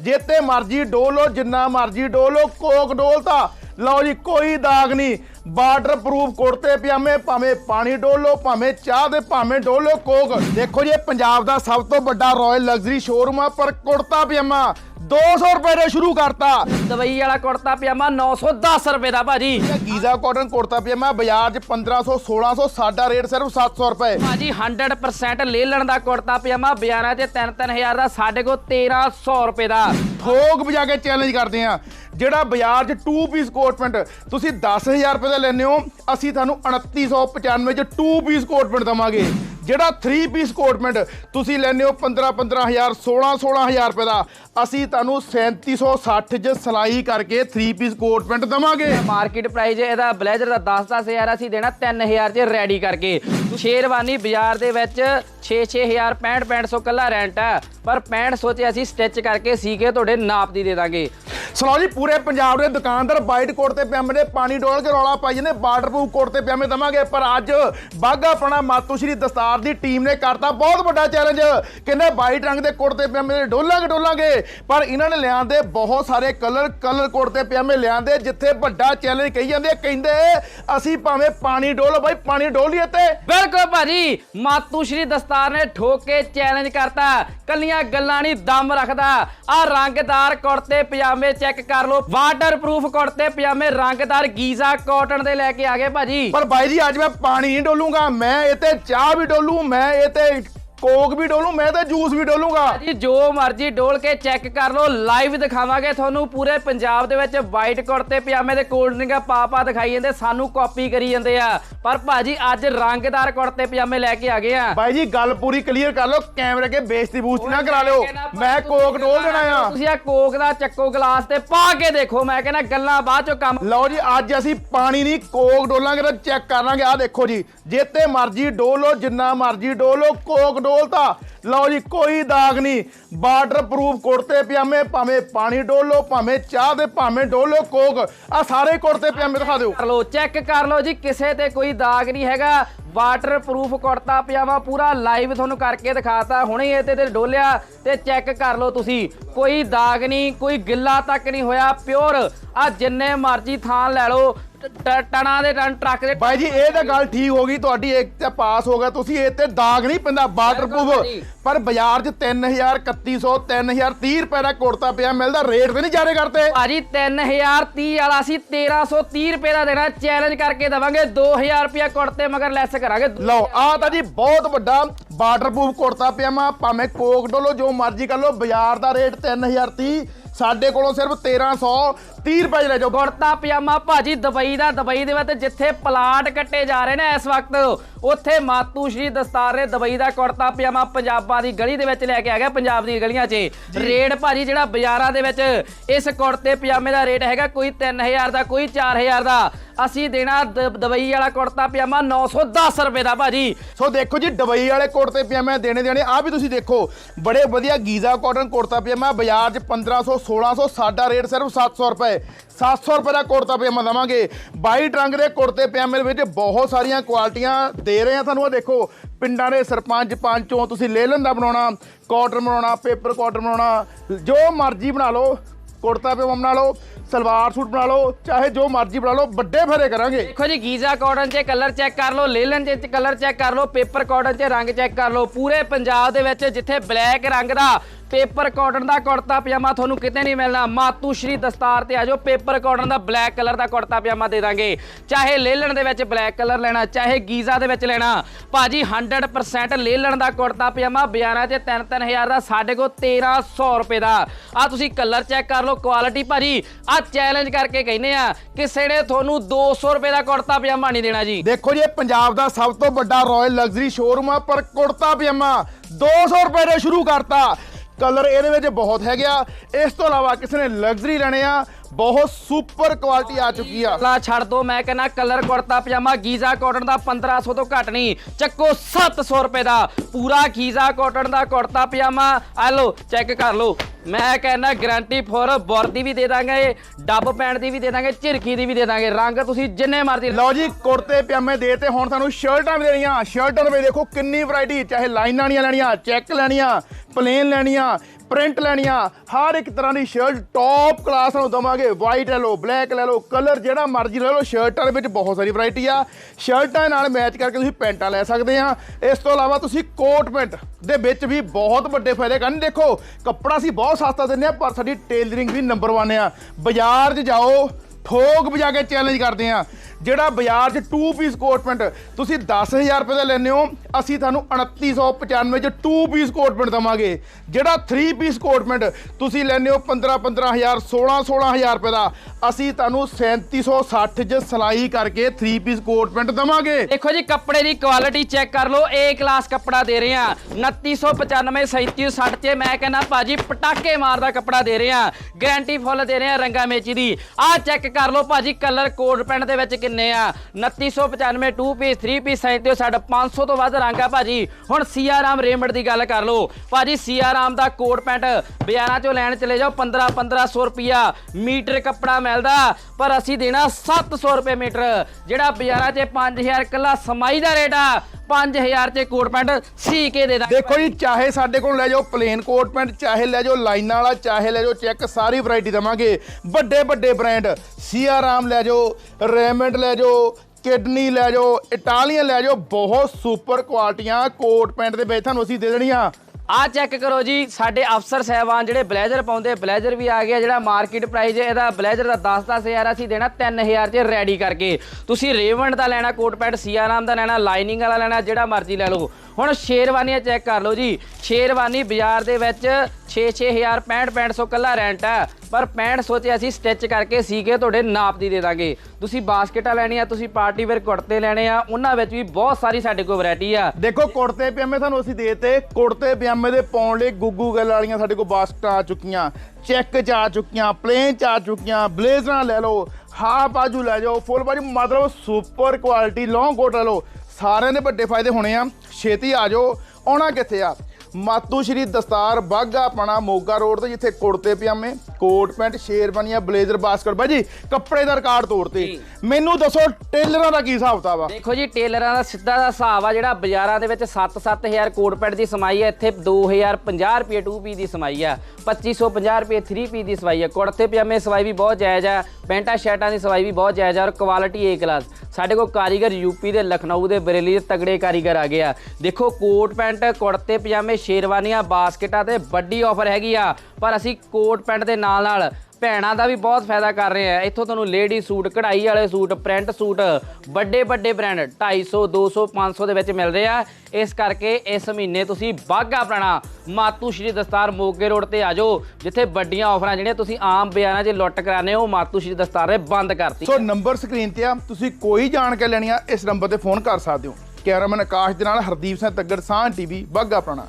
ਜਿੱਤੇ ਮਰਜ਼ੀ ਡੋਲੋ ਜਿੰਨਾ ਮਰਜ਼ੀ ਡੋਲੋ ਕੋਕ ਡੋਲਤਾ। ਲਓ ਜੀ ਕੋਈ ਦਾਗ ਨਹੀਂ। ਬਾਰਡਰ ਪ੍ਰੂਫ ਕੁੜਤੇ ਪਜਾਮੇ ਭਾਵੇਂ ਪਾਣੀ ਡੋਲੋ ਭਾਵੇਂ ਚਾਹ ਦੇ ਭਾਵੇਂ ਡੋਲੋ ਕੋਕ। ਦੇਖੋ ਜੀ ਇਹ ਪੰਜਾਬ ਦਾ ਸਭ ਤੋਂ ਵੱਡਾ ਰਾਇਲ ਲਗਜ਼ਰੀ ਸ਼ੋਰੂਮ ਆ ਪਰ ਕੁੜਤਾ ਪਜਾਮਾ 200 ਰੁਪਏ ਤੋਂ ਸ਼ੁਰੂ ਕਰਤਾ। ਦਵਾਈ ਵਾਲਾ ਕੁੜਤਾ ਪਜਾਮਾ 910 ਰੁਪਏ ਦਾ ਭਾਜੀ। ਇਹ ਗੀਜ਼ਾ ਕਾਟਨ ਕੁੜਤਾ ਪਜਾਮਾ ਬਾਜ਼ਾਰ 'ਚ 1500 1600 ਸਾਡਾ ਰੇਟ ਸਿਰਫ 700 ਰੁਪਏ। ਭਾਜੀ 100% ਲੈ ਲੈਣ ਦਾ ਕੁੜਤਾ ਪਜਾਮਾ ਬਿਆਨਾ ਤੇ 3-3000 ਦਾ ਸਾਡੇ ਕੋਲ 1300 ਰੁਪਏ ਦਾ। ਥੋਕ ਵਜਾ ਕੇ ਚੈਲੰਜ ਕਰਦੇ ਆ। ਜਿਹੜਾ ਬਾਜ਼ਾਰ 'ਚ 2 ਪੀਸ ਕੋਟ ਪੈਂਟ ਤੁਸੀਂ 10000 ਰੁਪਏ ਦਾ ਲੈਂਦੇ ਹੋ। ਅਸੀਂ ਤੁਹਾਨੂੰ 2995 'ਚ 2 ਪੀਸ ਕੋਟ ਪੈਂਟ ਦਵਾਂਗੇ। ਜਿਹੜਾ 3 ਪੀਸ ਕੋਟ ਪੈਂਟ ਤੁਸੀਂ ਲੈਂਦੇ ਹੋ 15 15000 16 16000 ਰੁਪਏ ਦਾ, ਅਸੀਂ ਤੁਹਾਨੂੰ 3760 'ਚ ਸਿਲਾਈ ਕਰਕੇ 3 ਪੀਸ ਕੋਟ ਪੈਂਟ ਦਵਾਂਗੇ ਮਾਰਕੀਟ ਪ੍ਰਾਈਸ ਇਹਦਾ ਬਲੇਜ਼ਰ ਦਾ 10-10000 ਅਸੀਂ ਦੇਣਾ 3000 ਚ ਰੈਡੀ ਕਰਕੇ। ਸ਼ੇਰਵਾਨੀ ਬਾਜ਼ਾਰ ਦੇ ਵਿੱਚ 6-6000 6500 ਕੱਲਾ ਰੈਂਟ ਹੈ ਪਰ 6500 ਚ ਅਸੀਂ ਸਟਿਚ ਕਰਕੇ ਸੀ ਕੇ ਤੁਹਾਡੇ ਨਾਪ ਦੀ ਦੇ ਦਾਂਗੇ। ਸਲੋ ਜੀ, ਪੂਰੇ ਪੰਜਾਬ ਦੇ ਦੁਕਾਨਦਾਰ ਵਾਈਟ ਕੋਟ ਤੇ ਪਿਆਮੇ ਦੇ ਪਾਣੀ ਡੋਲ ਕੇ ਰੌਲਾ ਪਾਈ ਜਾਂਦੇ ਵਾਟਰਪ੍ਰੂਫ ਕੋਟ ਤੇ ਪਜਾਮੇ ਦਵਾਂਗੇ, ਪਰ ਅੱਜ ਬਾਗਾ ਆਪਣਾ ਮਾਤੂ ਸ਼੍ਰੀ ਦਸਤਾਰ ਦੀ ਟੀਮ ਨੇ ਕਰਤਾ ਬਹੁਤ ਵੱਡਾ ਚੈਲੰਜ ਕਹਿੰਦੇ ਵਾਈਟ ਰੰਗ ਦੇ ਕੋਟ ਤੇ ਪਜਾਮੇ ਦੇ ਡੋਲਾਂਗੇ ਡੋਲਾਂਗੇ। ਪਰ ਇਹਨਾਂ ਨੇ ਲਿਆਂਦੇ ਬਹੁਤ ਸਾਰੇ ਕਲਰ ਕਲਰ ਕੋਟ ਤੇ ਪਿਆਮੇ ਲਿਆਂਦੇ, ਜਿੱਥੇ ਵੱਡਾ ਚੈਲੰਜ ਕਹੀ ਜਾਂਦੇ ਕਹਿੰਦੇ ਅਸੀਂ ਭਾਵੇਂ ਪਾਣੀ ਡੋਲੋ, ਬਾਈ ਪਾਣੀ ਡੋਲੀਏ ਤੇ ਬਿਲਕੁਲ ਭਾਜੀ, ਮਾਤੂ ਸ਼੍ਰੀ ਦਸਤਾਰ ਨੇ ਠੋਕ ਕੇ ਚੈਲੰਜ ਕਰਤਾ, ਕੱਲੀਆਂ ਗੱਲਾਂ ਨਹੀਂ, ਦਮ ਰੱਖਦਾ। ਆ ਰੰਗਦਾਰ ਕੁੜਤੇ, ਪਜਾਮੇ ਚੈੱਕ ਕਰ ਲਓ। ਵਾਟਰਪ੍ਰੂਫ ਕੁੜਤੇ ਪਜਾਮੇ ਰੰਗਦਾਰ ਗੀਜ਼ਾ ਕਾਟਨ ਦੇ ਲੈ ਕੇ ਆ ਗਏ ਭਾਜੀ। ਪਰ ਬਾਈ ਜੀ, ਅੱਜ ਮੈਂ ਪਾਣੀ ਨਹੀਂ ਡੋਲੂੰਗਾ, ਮੈਂ ਇਹ ਤੇ ਚਾਹ ਵੀ ਡੋਲੂ, ਮੈਂ ਇਹ ਤੇ ਕੋਕ ਵੀ ਡੋਲੂ ਮੈਂ ਤੇ ਜੂਸ ਵੀ ਡੋਲੂੰਗਾ। ਜੀ ਜੋ ਮਰਜ਼ੀ ਡੋਲ ਕੇ ਚੈੱਕ ਕਰ ਲਓ ਲਾਈਵ ਦਿਖਾਵਾਂਗੇ ਤੁਹਾਨੂੰ ਪੂਰੇ ਪੰਜਾਬ ਦੇ ਵਿੱਚ ਵਾਈਟ ਕੁੜਤੇ ਪਜਾਮੇ ਦੇ ਕੋਲਡ ਡਰਿੰਕਾਂ ਪਾ ਪਾ ਦਿਖਾਈ ਜਾਂਦੇ ਸਾਨੂੰ ਕਾਪੀ ਕਰੀ ਜਾਂਦੇ ਆ। ਪਰ ਭਾਜੀ ਅੱਜ ਰੰਗਦਾਰ ਕੁੜਤੇ ਪਜਾਮੇ ਲੈ ਕੇ ਆ ਗਏ ਆ। ਬਾਈ ਜੀ ਗੱਲ ਪੂਰੀ ਕਲੀਅਰ ਕਰ ਲਓ ਕੈਮਰੇ ਅੱਗੇ ਬੇਇੱਜ਼ਤੀ ਬੂਸਤੀ ਨਾ ਕਰਾ ਲਿਓ। ਮੈਂ ਕੋਕ ਡੋਲ ਦੇਣਾ ਆ। ਤੁਸੀਂ ਆ ਕੋਕ ਦਾ ਚੱਕੋ ਗਲਾਸ ਤੇ ਪਾ ਕੇ ਦੇਖੋ ਮੈਂ ਕਹਿੰਦਾ ਗੱਲਾਂ ਬਾਅਦ ਚੋਂ ਕੰਮ ਲਓ ਜੀ ਅੱਜ ਅਸੀਂ ਪਾਣੀ ਨਹੀਂ ਕੋਕ ਡੋਲਾਂਗੇ ਤਾਂ ਚੈੱਕ ਕਰਾਂਗੇ। ਆਹ ਦੇਖੋ ਜੀ ਜਿੱਤੇ ਮਰਜ਼ੀ ਡੋਲੋ ਜਿੰਨਾ ਮਰਜ਼ੀ ਡੋਲੋ ਕੋਕ ਡੋਲਤਾ। ਲਓ ਜੀ, ਕੋਈ ਦਾਗ ਨਹੀਂ। ਵਾਟਰ ਪ੍ਰੂਫ ਕੁੜਤੇ, ਪਜਾਮੇ, ਭਾਵੇਂ ਪਾਣੀ ਡੋਲੋ, ਭਾਵੇਂ ਚਾਹ ਦੇ, ਭਾਵੇਂ ਡੋਲੋ ਕੋਕ। ਆ ਸਾਰੇ ਕੁੜਤੇ, ਪਜਾਮੇ ਦਿਖਾ ਦਿਓ। ਕਰ ਲਓ, ਚੈੱਕ ਕਰ ਲਓ ਜੀ, ਕਿਸੇ ਤੇ ਕੋਈ ਦਾਗ ਨਹੀਂ ਹੈਗਾ। ਵਾਟਰਪ੍ਰੂਫ ਕੁੜਤਾ, ਪਜਾਮਾ ਪੂਰਾ ਲਾਈਵ ਤੁਹਾਨੂੰ ਕਰਕੇ ਦਿਖਾਤਾ। ਹੁਣੇ ਇਹ ਤੇ ਡੋਲਿਆ ਤੇ ਚੈੱਕ ਕਰ ਲਓ ਤੁਸੀਂ। ਕੋਈ ਦਾਗ ਨਹੀਂ, ਕੋਈ ਗਿੱਲਾ ਤੱਕ ਨਹੀਂ ਹੋਇਆ, ਪਿਓਰ। ਆ ਜਿੰਨੇ ਮਰਜ਼ੀ ਥਾਂ ਲੈ ਲਓ। ਟਣਾ ਦੇ ਟਨ ਟਰੱਕ ਦੇ ਬਾਈ ਜੀ ਇਹ ਤਾਂ ਗੱਲ ਠੀਕ ਹੋ ਗਈ ਤੁਹਾਡੀ ਇੱਕ ਤੇ ਪਾਸ ਹੋ ਗਿਆ ਤੁਸੀਂ ਇਹ ਤੇ ਦਾਗ ਨਹੀਂ ਪੈਂਦਾ ਵਾਟਰਪ੍ਰੂਫ। ਪਰ ਬਾਜ਼ਾਰ 'ਚ 3000 3100 3000 30 ਰੁਪਏ ਦਾ ਕੁੜਤਾ ਪਿਆ ਮਿਲਦਾ ਰੇਟ ਤੇ ਨਹੀਂ ਜਾਰੇ ਕਰਤੇ। ਭਾਜੀ 3030 ਵਾਲਾ ਸੀ 1330 ਰੁਪਏ ਦਾ ਦੇਣਾ ਚੈਲੰਜ ਕਰਕੇ ਦਵਾਂਗੇ 2000 ਰੁਪਏ ਕੁੜਤੇ ਮਗਰ ਲੈਸ ਕਰਾਂਗੇ। ਲਓ ਆ ਤਾਂ ਜੀ ਬਹੁਤ ਵੱਡਾ ਵਾਟਰਪ੍ਰੂਫ ਕੁੜਤਾ ਪਜਾਮਾ ਭਾਵੇਂ ਕੋਕ ਡੋਲੋ ਜੋ ਮਰਜ਼ੀ ਕਰ ਲਓ ਬਾਜ਼ਾਰ ਦਾ ਰੇਟ 3030 ਸਾਡੇ ਕੋਲੋਂ ਸਿਰਫ 1300 30 ਰੁਪਏ 'ਚ ਲੈ ਜਾਓ ਕੁੜਤਾ ਪਜਾਮਾ ਭਾਜੀ ਦੁਬਈ ਦਾ ਦੁਬਈ ਦੇ ਵਿੱਚ ਜਿੱਥੇ ਪਲਾਟ ਕੱਟੇ ਜਾ ਰਹੇ ਨੇ ਇਸ ਵਕਤ ਉੱਥੇ ਮਾਤੂ ਸ਼੍ਰੀ ਦਸਤਾਰ ਨੇ ਦੁਬਈ ਦਾ ਕੁੜਤਾ ਪਜਾਮਾ ਪੰਜਾਬਾਂ ਦੀ ਗਲੀ ਦੇ ਵਿੱਚ ਲੈ ਕੇ ਆ ਗਿਆ ਪੰਜਾਬ ਦੀਆਂ ਗਲੀਆਂ 'ਚ। ਰੇਟ ਭਾਜੀ ਜਿਹੜਾ ਬਾਜ਼ਾਰਾਂ ਦੇ ਵਿੱਚ ਇਸ ਕੁੜਤੇ ਪਜਾਮੇ ਦਾ ਰੇਟ ਹੈਗਾ ਕੋਈ 3000 ਦਾ ਕੋਈ 4000 ਦਾ। ਅਸੀਂ ਦੇਣਾ ਦ- ਦੁਬਈ ਵਾਲਾ ਕੁੜਤਾ ਪਜਾਮਾ 910 ਰੁਪਏ ਦਾ ਭਾਜੀ। ਸੋ ਦੇਖੋ ਜੀ ਦੁਬਈ ਵਾਲੇ ਕੁੜਤੇ ਪਜਾਮੇ ਦੇਣੇ ਦੇਣੇ ਆ ਵੀ ਤੁਸੀਂ ਦੇਖੋ ਬੜੇ ਵਧੀਆ ਗੀਜ਼ਾ ਕਾਟਨ ਕੁੜਤਾ ਪਜਾਮਾ ਬਾਜ਼ਾਰ 'ਚ 1500 1600 ਸਾਡਾ ਰੇਟ ਸਿਰਫ 700 ਰੁਪਏ। 700 ਰੁਪਏ ਦਾ ਕੁੜਤਾ ਪਜਾਮਾ ਦਵਾਂਗੇ। ਵਾਈਟ ਰੰਗ ਦੇ ਕੁੜਤੇ ਪਜਾਮੇ ਦੇ ਵਿੱਚ ਬਹੁਤ ਸਾਰੀਆਂ ਕੁਆਲਿਟੀਆਂ ਦੇ ਰਹੇ ਆ ਤੁਹਾਨੂੰ ਆ ਦੇਖੋ, ਪਿੰਡਾਂ ਦੇ ਸਰਪੰਚ ਪੰਚੋਂ ਤੁਸੀਂ ਲੇਲਨ ਦਾ ਬਣਾਉਣਾ, ਕਾਟਨ ਬਣਾਉਣਾ, ਪੇਪਰ ਕਾਟਨ ਬਣਾਉਣਾ, ਜੋ ਮਰਜ਼ੀ ਬਣਾ ਲਓ, ਕੁੜਤਾ ਪਜਾਮਾ ਬਣਾ ਲਓ, ਸਲਵਾਰ ਸੂਟ ਬਣਾ ਲਓ, ਚਾਹੇ ਜੋ ਮਰਜ਼ੀ ਬਣਾ ਲਓ, ਵੱਡੇ ਫੇਰੇ ਕਰਾਂਗੇ। ਦੇਖੋ ਜੀ, ਗੀਜ਼ਾ ਕਾਟਨ 'ਚ ਕਲਰ ਚੈੱਕ ਕਰ ਲਓ ਲੇਲਨ 'ਚ ਕਲਰ ਚੈੱਕ ਕਰ ਲਓ, ਪੇਪਰ ਕਾਟਨ 'ਚ ਰੰਗ ਚੈੱਕ ਕਰ ਲਓ। ਪੂਰੇ ਪੰਜਾਬ ਦੇ ਵਿੱਚ ਜਿੱਥੇ ਬਲੈਕ ਰੰਗ ਦਾ ਪੇਪਰ ਕਾਟਨ ਦਾ ਕੁੜਤਾ ਪਜਾਮਾ ਤੁਹਾਨੂੰ ਕਿਤੇ ਨਹੀਂ ਮਿਲਣਾ। ਮਾਤੂਸ਼ਰੀ ਦਸਤਾਰ ਤੇ ਆਜੋ ਪੇਪਰ ਕਾਟਨ ਦਾ ਬਲੈਕ ਕਲਰ ਦਾ ਕੁੜਤਾ ਪਜਾਮਾ ਦੇ ਦਾਂਗੇ। ਚਾਹੇ ਲੇਲਨ ਦੇ ਵਿੱਚ ਬਲੈਕ ਕਲਰ ਲੈਣਾ, ਚਾਹੇ ਗੀਜ਼ਾ ਦੇ ਵਿੱਚ ਲੈਣਾ, ਭਾਜੀ 100% ਲੇਲਣ ਦਾ ਕੁੜਤਾ ਪਜਾਮਾ ਬਿਆਨਾ 'ਚ 3-3000 ਦਾ ਸਾਡੇ ਕੋਲ 1300 ਰੁਪਏ ਦਾ। ਆ ਤੁਸੀਂ ਕਲਰ ਚੈੱਕ ਕਰ ਲਓ ਕੁਆਲਿਟੀ ਭਾਜੀ। ਆ ਚੈਲੰਜ ਕਰਕੇ ਕਹਿੰਦੇ ਆ ਕਿਸੇ ਨੇ ਤੁਹਾਨੂੰ 200 ਰੁਪਏ ਦਾ ਕੁੜਤਾ ਪਜਾਮਾ ਨਹੀਂ ਦੇਣਾ ਜੀ। ਦੇਖੋ ਜੀ, ਇਹ ਪੰਜਾਬ ਦਾ ਸਭ ਤੋਂ ਵੱਡਾ ਰਾਇਲ ਲਗਜ਼ਰੀ ਸ਼ੋਰੂਮ ਆ, ਪਰ ਕੁੜਤਾ ਪਜਾਮਾ 200 ਰੁਪਏ ਤੋਂ ਸ਼ੁਰੂ ਕਰਤਾ। ਕਲਰ ਇਹਦੇ ਵਿੱਚ ਬਹੁਤ ਹੈਗੇ ਆ। ਇਸ ਤੋਂ ਇਲਾਵਾ ਕਿਸੇ ਨੇ ਲਗਜ਼ਰੀ ਲੈਣੇ ਆ ਬਹੁਤ ਸੁਪਰ ਕੁਆਲਿਟੀ ਆ ਚੁੱਕੀ ਆ। ਲਾ ਛੱਡ ਦੋ ਮੈਂ ਕਹਿੰਦਾ colour kurta pajama Giza cotton ਦਾ 1500 ਤੋਂ ਘੱਟ ਨਹੀਂ ਚੱਕੋ 700 ਰੁਪਏ ਦਾ। ਪੂਰਾ ਗੀਜ਼ਾ ਕਾਟਨ ਦਾ ਕੁੜਤਾ ਪਜਾਮਾ। ਆ ਲਓ ਚੈੱਕ ਕਰ ਲਓ। ਮੈਂ ਕਹਿੰਦਾ ਗਾਰੰਟੀ ਫੋਰ ਵਰਦੀ ਵੀ ਦੇ ਦਾਂਗੇ ਡੱਬ ਪੈਣ ਦੀ ਵੀ ਦੇ ਦਾਂਗੇ ਝਿਰਕੀ ਦੀ ਵੀ ਦੇ ਦਾਂਗੇ। ਰੰਗ ਤੁਸੀਂ ਜਿੰਨੇ ਮਰਜ਼ੀ ਲਓ ਜੀ ਕੁੜਤੇ ਪਜਾਮੇ ਦੇ ਤੇ ਹੁਣ ਤੁਹਾਨੂੰ ਸ਼ਰਟਾਂ ਵੀ ਦੇਣੀਆਂ। ਸ਼ਰਟਾਂ ਦੇ ਵਿੱਚ ਦੇਖੋ ਕਿੰਨੀ ਵੈਰਾਈਟੀ ਚਾਹੇ ਲਾਈਨਾਂ ਵਾਲੀਆਂ ਲੈਣੀਆਂ ਚੈੱਕ ਲੈਣੀਆਂ ਪਲੇਨ ਲੈਣੀਆਂ। ਪ੍ਰਿੰਟ ਲੈਣੀਆਂ। ਹਰ ਇੱਕ ਤਰ੍ਹਾਂ ਦੀ ਸ਼ਰਟ ਟੌਪ ਕਲਾਸ ਨੂੰ ਦਵਾਂਗੇ। ਵਾਈਟ ਲੈ ਲਓ ਬਲੈਕ ਲੈ ਲਓ ਕਲਰ ਜਿਹੜਾ ਮਰਜ਼ੀ ਲੈ ਲਓ ਸ਼ਰਟਾਂ ਦੇ ਵਿੱਚ ਬਹੁਤ ਸਾਰੀ ਵੈਰਾਈਟੀ ਆ। ਸ਼ਰਟਾਂ ਨਾਲ ਮੈਚ ਕਰਕੇ ਤੁਸੀਂ ਪੈਂਟਾਂ ਲੈ ਸਕਦੇ ਆ। ਇਸ ਤੋਂ ਇਲਾਵਾ ਤੁਸੀਂ ਕੋਟ ਪੈਂਟ ਦੇ ਵਿੱਚ ਵੀ ਬਹੁਤ ਵੱਡੇ ਫਾਇਦੇ ਕਰਨ। ਦੇਖੋ, ਕੱਪੜਾ ਅਸੀਂ ਬਹੁਤ ਸਸਤਾ ਦਿੰਦੇ ਆ, ਪਰ ਸਾਡੀ ਟੇਲਰਿੰਗ ਵੀ ਨੰਬਰ 1 ਆ। ਬਾਜ਼ਾਰ 'ਚ ਜਾਓ, ਠੋਕ ਵਜਾ ਕੇ ਚੈਲੰਜ ਕਰਦੇ ਆ। ਜਿਹੜਾ ਬਾਜ਼ਾਰ 'ਚ 2 ਪੀਸ ਕੋਟ ਪੈਂਟ ਤੁਸੀਂ 10000 ਰੁਪਏ ਦਾ ਲੈਂਦੇ ਹੋ, ਅਸੀਂ ਤੁਹਾਨੂੰ 2995 'ਚ 2 ਪੀਸ ਕੋਟ ਪੈਂਟ ਦਵਾਂਗੇ। ਜਿਹੜਾ 3 ਪੀਸ ਕੋਟ ਪੈਂਟ ਤੁਸੀਂ ਲੈਂਦੇ ਹੋ 15 15000 16 16000 ਰੁਪਏ ਦਾ, ਅਸੀਂ ਤੁਹਾਨੂੰ 3760 'ਚ ਸਿਲਾਈ ਕਰਕੇ 3 ਪੀਸ ਕੋਟ ਪੈਂਟ ਦਵਾਂਗੇ। ਦੇਖੋ ਜੀ, ਕੱਪੜੇ ਦੀ ਕੁਆਲਿਟੀ ਚੈੱਕ ਕਰ ਲਓ ਏ ਕਲਾਸ ਕੱਪੜਾ ਦੇ ਰਹੇ ਆ 2995 3760 ਚ ਮੈਂ ਕਹਿੰਦਾ ਭਾਜੀ ਪਟਾਕੇ ਮਾਰਦਾ ਕੱਪੜਾ ਦੇ ਰਹੇ ਆ ਗਾਰੰਟੀ ਫੁੱਲ ਦੇ ਰਹੇ ਆ ਰੰਗਾ ਮੇਚੀ ਦੀ। ਆਹ ਚੈੱਕ ਕਰ ਲਓ ਭਾਜੀ ਕਲਰ ਕੋਟ ਪੈਂਟ ਦੇ ਵਿੱਚ ਕਿੰਨੇ ਆ? 2995 2 ਪੀਸ 3 ਪੀਸ 3760 500 ਤੋਂ ਵੱਧ ਰੰਗ ਆ ਭਾਜੀ। ਹੁਣ ਸੀਆਰਾਮ ਰੇਮੰਡ ਦੀ ਗੱਲ ਕਰ ਲਓ। ਭਾਜੀ ਸੀਆਰਾਮ ਦਾ ਕੋਟ ਪੈਂਟ ਬਾਜ਼ਾਰਾਂ ਚੋਂ ਲੈਣ ਚਲੇ ਜਾਓ 15 1500 ਰੁਪਿਆ ਮੀਟਰ ਕੱਪੜਾ ਮਿਲਦਾ, ਪਰ ਅਸੀਂ ਦੇਣਾ 700 ਰੁਪਏ ਮੀਟਰ, ਜਿਹੜਾ ਬਾਜ਼ਾਰਾਂ 'ਚ 5000 ਕੱਲਾ ਸਮਾਈ ਦਾ ਰੇਟ ਆ। 5000 'ਚ ਕੋਟ ਪੈਂਟ ਸੀ ਕੇ ਦੇ ਦਾਂਗੇ। ਦੇਖੋ ਜੀ, ਚਾਹੇ ਸਾਡੇ ਕੋਲ ਲੈ ਜਾਓ ਪਲੇਨ ਕੋਟ ਪੈਂਟ, ਚਾਹੇ ਲੈ ਜਾਓ ਲਾਈਨਾਂ ਵਾਲਾ, ਚਾਹੇ ਲੈ ਜਾਓ ਚੈੱਕ ਸਾਰੀ ਵੈਰਾਈਟੀ ਦਵਾਂਗੇ। ਵੱਡੇ ਵੱਡੇ ਬ੍ਰਾਂਡ ਸੀਆਰਾਮ ਲੈ ਜਾਓ ਰੇਮੰਡ ਲੈ ਜਾਓ, ਕਿਡਨੀ ਲੈ ਜਾਓ ਇਟਾਲੀਅਨ ਲੈ ਜਾਓ, ਬਹੁਤ ਸੁਪਰ ਕੁਆਲਟੀਆਂ ਕੋਟ ਪੈਂਟ ਦੇ ਵਿੱਚ ਤੁਹਾਨੂੰ ਅਸੀਂ ਦੇ ਦੇਣੀਆਂ। ਆ ਚੈੱਕ ਕਰੋ ਜੀ, ਸਾਡੇ ਅਫਸਰ ਸਹਿਬਾਨ ਜਿਹੜੇ ਬਲੇਜ਼ਰ ਪਾਉਂਦੇ, ਬਲੇਜ਼ਰ ਵੀ ਆ ਗਿਆ, ਜਿਹੜਾ ਮਾਰਕੀਟ ਪ੍ਰਾਈਸ ਇਹਦਾ ਬਲੇਜ਼ਰ ਦਾ 10-10000 ਅਸੀਂ ਦੇਣਾ 3000 ਚ ਰੈਡੀ ਕਰਕੇ। ਤੁਸੀਂ ਰੇਵੰਡ ਦਾ ਲੈਣਾ ਕੋਟ ਪੈਂਟ ਸੀਆਰਾਮ ਦਾ ਲੈਣਾ ਲਾਈਨਿੰਗ ਵਾਲਾ ਲੈਣਾ, ਜਿਹੜਾ ਮਰਜ਼ੀ ਲੈ ਲਓ। ਹੁਣ ਸ਼ੇਰਵਾਨੀਆਂ ਚੈੱਕ ਕਰ ਲਓ ਜੀ, ਸ਼ੇਰਵਾਨੀ ਬਾਜ਼ਾਰ ਦੇ ਵਿੱਚ 6-6000 6500 ਕੱਲਾ ਰੈਂਟ ਹੈ ਪਰ ਪੈਂਟ ਸੋਚਿਆ ਅਸੀਂ ਸਟਿਚ ਕਰਕੇ ਸੀ ਕੇ ਤੁਹਾਡੇ ਨਾਪ ਦੀ ਦੇ ਦਾਂਗੇ। ਤੁਸੀਂ ਬਾਸਕਟਾਂ ਲੈਣੀਆਂ, ਤੁਸੀਂ ਪਾਰਟੀ ਵੇਅਰ ਕੁੜਤੇ ਲੈਣੇ ਆ, ਉਹਨਾਂ ਵਿੱਚ ਵੀ ਬਹੁਤ ਸਾਰੀ ਸਾਡੇ ਕੋਲ ਵੈਰਾਈਟੀ ਆ। ਦੇਖੋ, ਕੁੜਤੇ ਪਜਾਮੇ ਤੁਹਾਨੂੰ ਅਸੀਂ ਦੇਤੇ, ਕੁੜਤੇ ਪਜਾਮੇ ਦੇ ਪਾਉਣ ਲਈ ਗੁੱਗੂ ਗੱਲ ਵਾਲੀਆਂ ਸਾਡੇ ਕੋਲ ਬਾਸਕਟਾਂ ਆ ਚੁੱਕੀਆਂ, ਚੈੱਕ ਚ ਆ ਚੁੱਕੀਆਂ ਪਲੇਨ ਚ ਆ ਚੁੱਕੀਆਂ, ਬਲੇਜ਼ਰਾਂ ਲੈ ਲਓ, ਹਾਫ ਬਾਜੂ ਲੈ ਜਾਓ ਫੁੱਲ ਬਾਜੂ ਮਤਲਬ ਸੁਪਰ ਕੁਆਲਿਟੀ ਲੌਂਗ ਕੋਟ ਲੈ ਲਓ। ਸਾਰਿਆਂ ਦੇ ਵੱਡੇ ਫਾਇਦੇ ਹੋਣੇ ਆ, ਛੇਤੀ ਆ ਜਾਓ, ਆਉਣਾ ਕਿੱਥੇ ਆ? ਮਾਤੂ ਸ਼੍ਰੀ ਦਸਤਾਰ ਬਾਗਾ ਪਣਾ ਮੋਗਾ ਰੋਡ ਤੇ ਜਿੱਥੇ ਕੁੜਤੇ ਪਜਾਮੇ ਕੋਟ ਪੈਂਟ ਸ਼ੇਰਵਾਨੀਆਂ ਬਲੇਜ਼ਰ ਬਾਸਕਟ। ਬਾਜੀ ਕੱਪੜੇ ਦਾ ਰਿਕਾਰਡ ਤੋੜਤੇ। ਮੈਨੂੰ ਦੱਸੋ ਟੇਲਰਾਂ ਦਾ ਕੀ ਹਿਸਾਬ ਕਿਤਾਬ ਆ? ਦੇਖੋ ਜੀ ਟੇਲਰਾਂ ਦਾ ਸਿੱਧਾ ਦਾ ਹਿਸਾਬ ਆ ਜਿਹੜਾ ਬਾਜ਼ਾਰਾਂ ਦੇ ਵਿੱਚ 7-7000 ਕੋਟ ਪੈਂਟ ਦੀ ਸਮਾਈ ਹੈ ਇੱਥੇ 2050 ਰੁਪਏ 2 ਪੀ ਦੀ ਸਮਾਈ ਆ 2550 ਰੁਪਏ 3 ਪੀ ਦੀ ਸਵਾਈ ਆ। ਕੁੜਤੇ ਪਜਾਮੇ ਸਵਾਈ ਵੀ ਬਹੁਤ ਜਾਇਜ਼ ਆ ਪੈਂਟਾਂ ਸ਼ਰਟਾਂ ਦੀ ਸਵਾਈ ਵੀ ਬਹੁਤ ਜਾਇਜ਼ ਆ ਔਰ ਕੁਆਲਿਟੀ ਏ ਕਲਾਸ ਸਾਡੇ ਕੋਲ ਕਾਰੀਗਰ ਯੂਪੀ ਦੇ ਲਖਨਊ ਦੇ ਬਰੇਲੀ ਦੇ ਤਗੜੇ ਕਾਰੀਗਰ ਆ ਗਏ ਆ। ਦੇਖੋ ਕੋਟ ਪੈਂਟ ਕੁੜਤੇ ਪਜਾਮੇ ਸ਼ੇਰਵਾਨੀਆਂ ਬਾਸਕਟਾਂ ਤੇ ਵੱਡੀ ਆਫਰ ਹੈਗੀ ਆ। ਪਰ ਅਸੀਂ ਕੋਟ ਪੈਂਟ ਦੇ ਨਾਲ ਨਾਲ ਭੈਣਾਂ ਦਾ ਵੀ ਬਹੁਤ ਫਾਇਦਾ ਕਰ ਰਹੇ ਆ। ਇੱਥੋਂ ਤੁਹਾਨੂੰ ਲੇਡੀ ਸੂਟ, ਕਢਾਈ ਵਾਲੇ ਸੂਟ, ਪ੍ਰਿੰਟ ਸੂਟ ਵੱਡੇ ਵੱਡੇ ਬ੍ਰਾਂਡ 250 200 500 ਦੇ ਵਿੱਚ ਮਿਲ ਰਹੇ ਆ। ਇਸ ਕਰਕੇ ਇਸ ਮਹੀਨੇ ਤੁਸੀਂ ਬਾਗਾ ਪ੍ਰਾਣਾ ਮਾਤੂ ਸ਼੍ਰੀ ਦਸਤਾਰ ਮੋਗੇ ਰੋਡ ਤੇ ਆ ਜਾਓ, ਜਿੱਥੇ ਵੱਡੀਆਂ ਆਫਰਾਂ ਜਿਹੜੀਆਂ ਤੁਸੀਂ ਆਮ ਬਿਆਨਾਂ 'ਚ ਲੁੱਟ ਕਰਾਨੇ ਹੋ। ਮਾਤੂ ਸ਼੍ਰੀ ਦਸਤਾਰ ਨੇ ਬੰਦ ਕਰਤੀ। ਸੋ ਨੰਬਰ ਸਕਰੀਨ ਤੇ ਆ, ਤੁਸੀਂ ਕੋਈ ਜਾਣਕਾਰੀ ਲੈਣੀ ਆ, ਇਸ ਨੰਬਰ ਤੇ ਫੋਨ ਕਰ ਸਕਦੇ ਹੋ। ਕੈਮਰਾਮੈਨ ਆਕਾਸ਼ ਦੇ ਨਾਲ, ਹਰਦੀਪ ਸਿੰਘ ਤੱਗੜ ਸਾਹ ਟੀਵੀ ਬਾਗਾ ਪੁਰਾਣਾ।